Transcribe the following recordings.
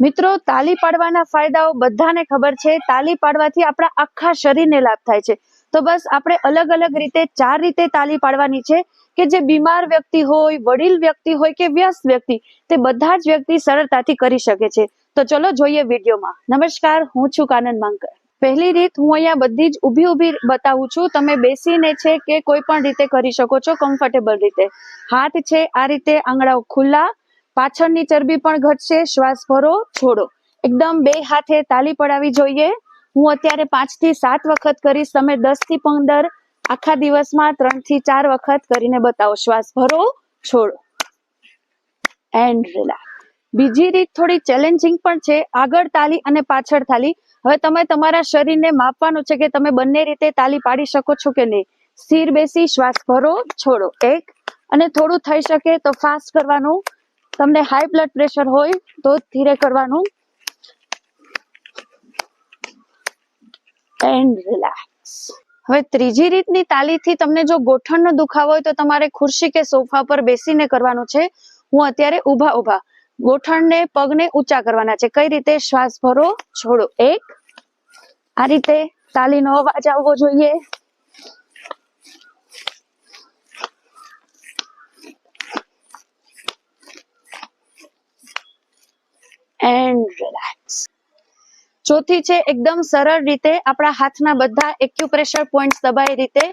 મિત્રો, તાલી પાડવાના ફાયદાઓ બધાને ખબર છે. તાલી પાડવાથી આપણા આખા શરીરને લાભ થાય છે. તો બસ આપણે અલગ અલગ રીતે ચાર રીતે તાલી પાડવાની છે કે જે બીમાર વ્યક્તિ હોય, વડીલ વ્યક્તિ હોય કે વ્યસ્ત વ્યક્તિ, તે બધા જ વ્યક્તિ સરળતાથી કરી શકે છે. તો ચલો જોઈએ વિડીયોમાં. નમસ્કાર, હું છું કાનન માંકર. પહેલી રીત હું અહીંયા બધી જ ઊભી ઊભી બતાવું છું. તમે બેસીને છે કે કોઈ પણ રીતે કરી શકો છો કમ્ફર્ટેબલ રીતે. હાથ છે આ રીતે, આંગળાઓ ખુલ્લા પાછળની ચરબી પણ ઘટશે. શ્વાસ ભરો, છોડો. એકદમ બે હાથે તાલી પડાવી જોઈએ. હું અત્યારે પાંચથી સાત વખત કરીશ. તમે દસથી પંદર આખા દિવસમાં ત્રણથી ચાર વખત કરીને બતાવો. શ્વાસ ભરો, છોડો. એન્ડ બીજી રીત થોડી ચેલેન્જિંગ પણ છે. આગળ તાલી અને પાછળ તાલી. હવે તમે તમારા શરીરને માપવાનું છે કે તમે બંને રીતે તાલી પાડી શકો છો કે નહીં. સ્થિર બેસી, શ્વાસ ભરો, છોડો. એક. અને થોડું થઈ શકે તો ફાસ્ટ કરવાનું. તમને હાઈ બ્લડ પ્રેશર હોય તો ધીરે કરવાનું. એન્ડ રિલેક્સ હવે ત્રીજી રીતની તાલીથી તમને જો ગોઠણનો દુખાવો હોય તો તમારે ખુરશી કે સોફા પર બેસીને કરવાનું છે. હું અત્યારે ઊભા ઊભા ગોઠણને પગને ઊંચા કરવાના છે. કઈ રીતે? શ્વાસ ભરો, છોડો. એક, આ રીતે તાલીનો અવાજ આવવો જોઈએ. એન્ડ રિલેક્સ ચોથી છે, એકદમ સરળ રીતે આપણા હાથના બધા એક્યુપ્રેશર પોઈન્ટ્સ દબાઈ રીતે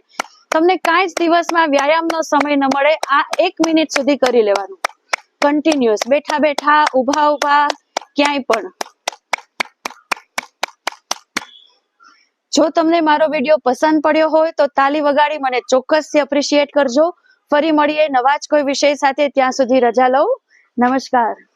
તમને કાંઈ જ દિવસમાં વ્યાયામનો સમય ન મળે, આ એક મિનિટ સુધી કરી લેવાનું. કન્ટિન્યુઅસ બેઠા બેઠા, ઊભા ઊભા, ક્યાંય પણ. જો તમને મારો વીડિયો પસંદ પડ્યો હોય તો તાલી વગાડી મને ચોક્કસથી એપ્રિશિએટ કરજો. ફરી મળીએ નવા જ કોઈ વિષય સાથે, ત્યાં સુધી રજા લઉં. નમસ્કાર.